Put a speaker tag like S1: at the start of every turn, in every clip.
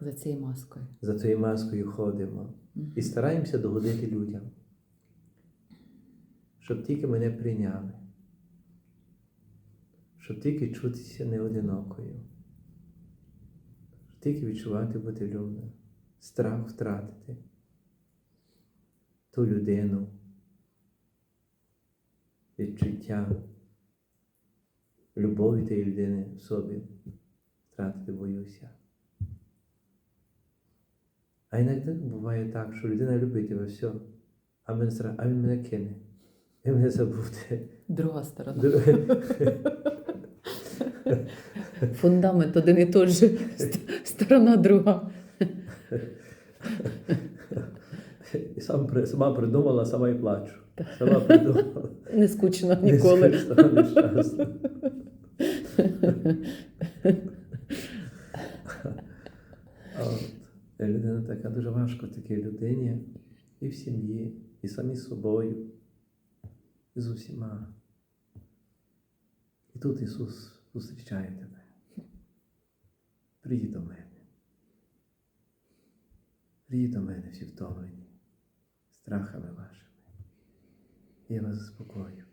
S1: За цією маскою.
S2: За цією маскою ходимо.
S1: Мгм.
S2: і стараємося догодити людям, щоб тільки мене прийняли, щоб тільки чутися не одинокою, щоб тільки відчувати бути любним, страх втратити. Ту людину, відчуття. Любові тієї людини в собі втратити боюся. А іноді буває так, що людина любить тебе все, а він, зра- а він мене кине. І мене забуде.
S1: Друга сторона. Фундамент один і той же, сторона друга.
S2: І сам, сама придумала, сама і плачу. Сама придумала.
S1: Не скучно
S2: Не
S1: ніколи.
S2: нещасно. Людина така дуже важко такій людині і в сім'ї, і самі з собою, і з усіма. І тут Ісус зустрічає тебе. Приїдь до мене. Приїдь до мене всі втомлені, страхами вашими. Я вас заспокою.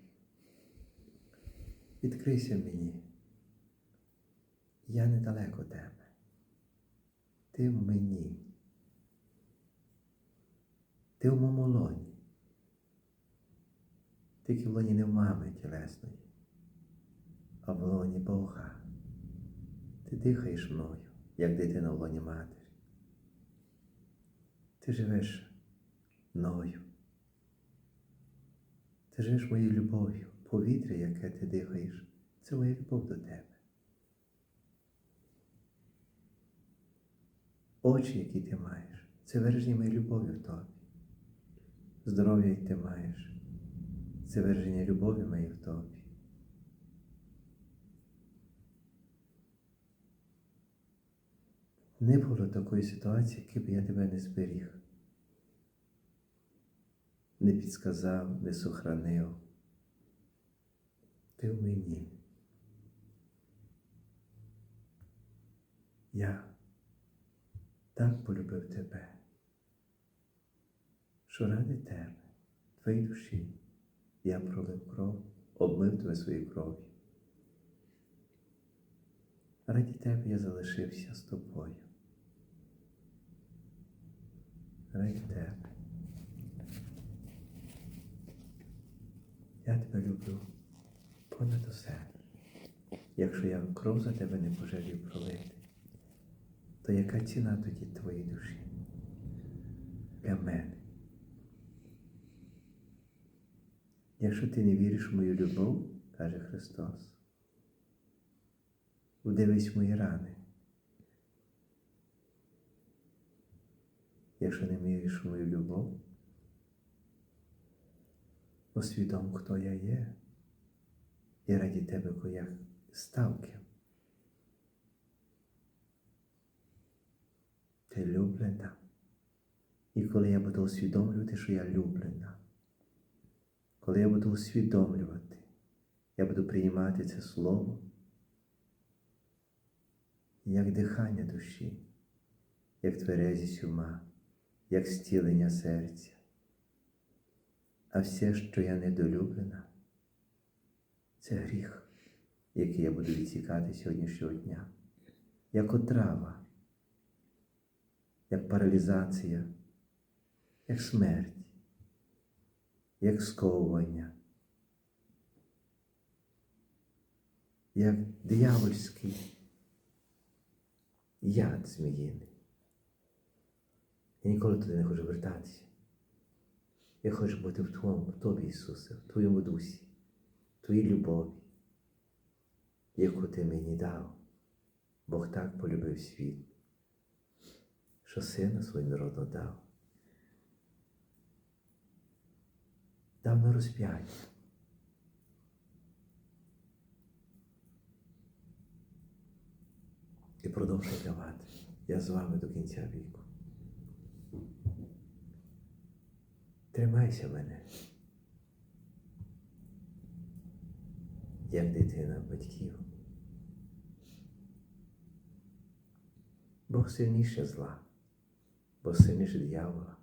S2: Відкрийся мені. Я недалеко тебе. Ти в мені. Ти в моєму лоні. Тільки в лоні не в мами тілесної, а в лоні Бога. Ти дихаєш мною, як дитина в лоні матері. Ти живеш мною. Ти живеш моєю любов'ю. Повітря, яке ти дихаєш, це моя любов до тебе. Очі, які ти маєш, це вираження моєї любові в тобі. Здоров'я, яке ти маєш, це вираження любові моєї в тобі. Не було такої ситуації, яки б я тебе не зберіг, не підсказав, не сохранив. Ти в мені. Я так полюбив тебе, що ради тебе, твоїй душі, я пролив кров, обмив тебе своєю кров'ю. Раді тебе я залишився з тобою. Раді тебе. Я тебе люблю понад усе. Якщо я кров за тебе не пожалів пролити, то яка ціна тоді твоєї душі? Для мене. Якщо ти не віриш в мою любов, каже Христос, вдивись в мої рани. Якщо не віриш в мою любов, усвідом, хто я є, і раді тебе, кого я став ким. Ти люблена. І коли я буду усвідомлювати, що я люблена, коли я буду усвідомлювати, я буду приймати це слово як дихання душі, як тверезість ума, як стілення серця. А все, що я недолюблена, це гріх, який я буду відсікати сьогоднішнього дня, як отрава, як паралізація, як смерть, як сковування, як диявольський яд зміїний. Я ніколи туди не хочу вертатися. Я хочу бути в Твоєму, в Тобі, Ісусе, в Твоєму дусі, в Твоїй любові, яку Ти мені дав. Бог так полюбив світ, що сина свого народу дав. Дав на розп'яття. І продовжує давати. Я з вами до кінця віку. Тримайся мене, як дитина батьків. Бог сильніше зла, Бог сильніше диявола,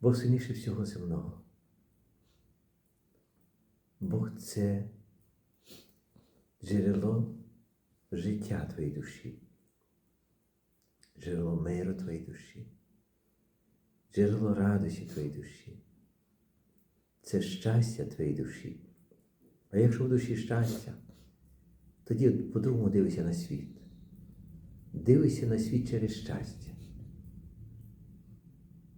S2: Бог сильніше всього земного. Бог це джерело життя твоєї душі, джерело миру твоєї душі, джерело радості твоєї душі. Це щастя твоєї душі. А якщо в душі щастя, тоді по-другому дивися на світ. Дивися на світ через щастя.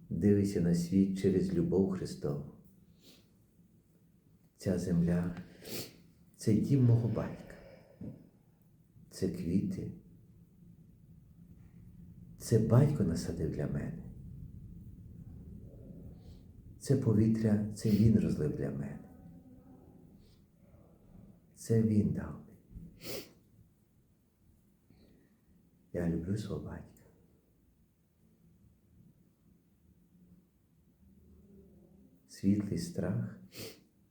S2: Дивися на світ через любов Христову. Ця земля це дім мого батька. Це квіти. Це батько насадив для мене. Це повітря, це він розлив для мене. Це він дав мені. Я люблю свого батька. Світлий страх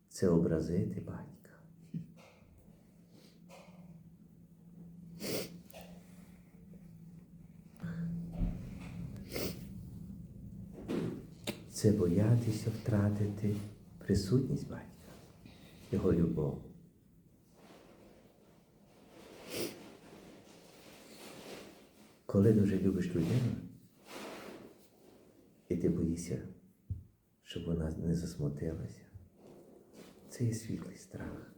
S2: це образити батька. Це боятися втратити присутність батька, його любов. Коли дуже любиш людину, і ти боїшся, щоб вона не засмутилася, це є світлий страх.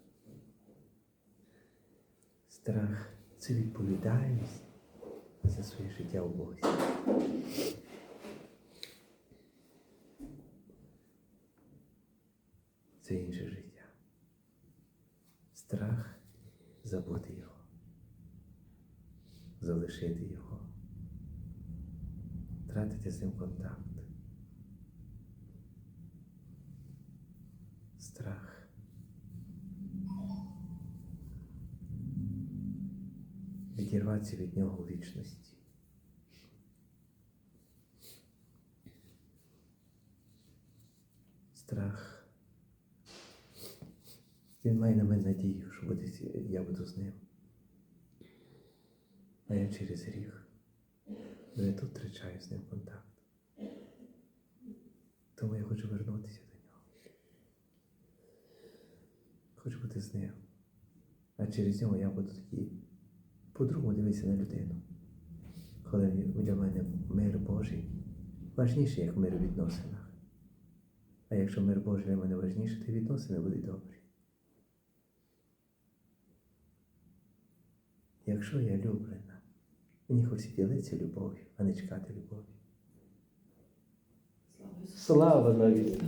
S2: Страх це відповідальність за своє життя в Бозі. Це інше життя. Страх забути його, залишити його, втратити з ним контакт. Страх. Відірватися від нього у вічності. Страх. Він має на мене надію, що буде, я буду з ним. А я через гріх. Ну, я тут втрачаю з ним контакт. Тому я хочу вернутися до нього. Хочу бути з ним. А через нього я буду тоді по-другому дивитися на людину. Коли для мене мир Божий важніший, як мир у відносинах. А якщо мир Божий для мене важніший, то відносини будуть добрі. Якщо я люблена, мені хочеться ділитися любов'ю, а не чекати любові.
S3: Слава
S2: навіть!